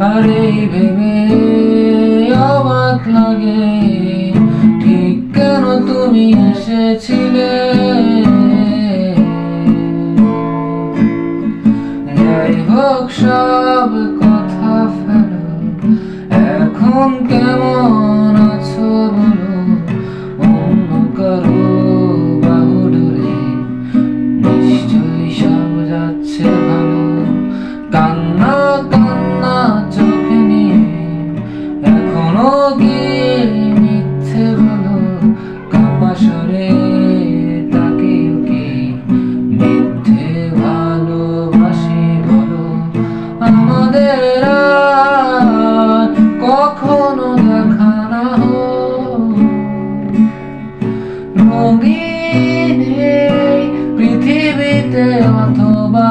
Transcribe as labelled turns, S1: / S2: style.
S1: এই ভেবে অবাক লাগে। ঠিক কেন তুমি এসেছিলে? যাই হোক, সব কথা ফেলো। এখন কেমন? এখনও কি মিথ্যে বলো, কাপাসরে তাকে কি? মিথ্যে ভালোবাসি বলো, আমাদের কখনো দেখা না রঙিন পৃথিবীতে অথবা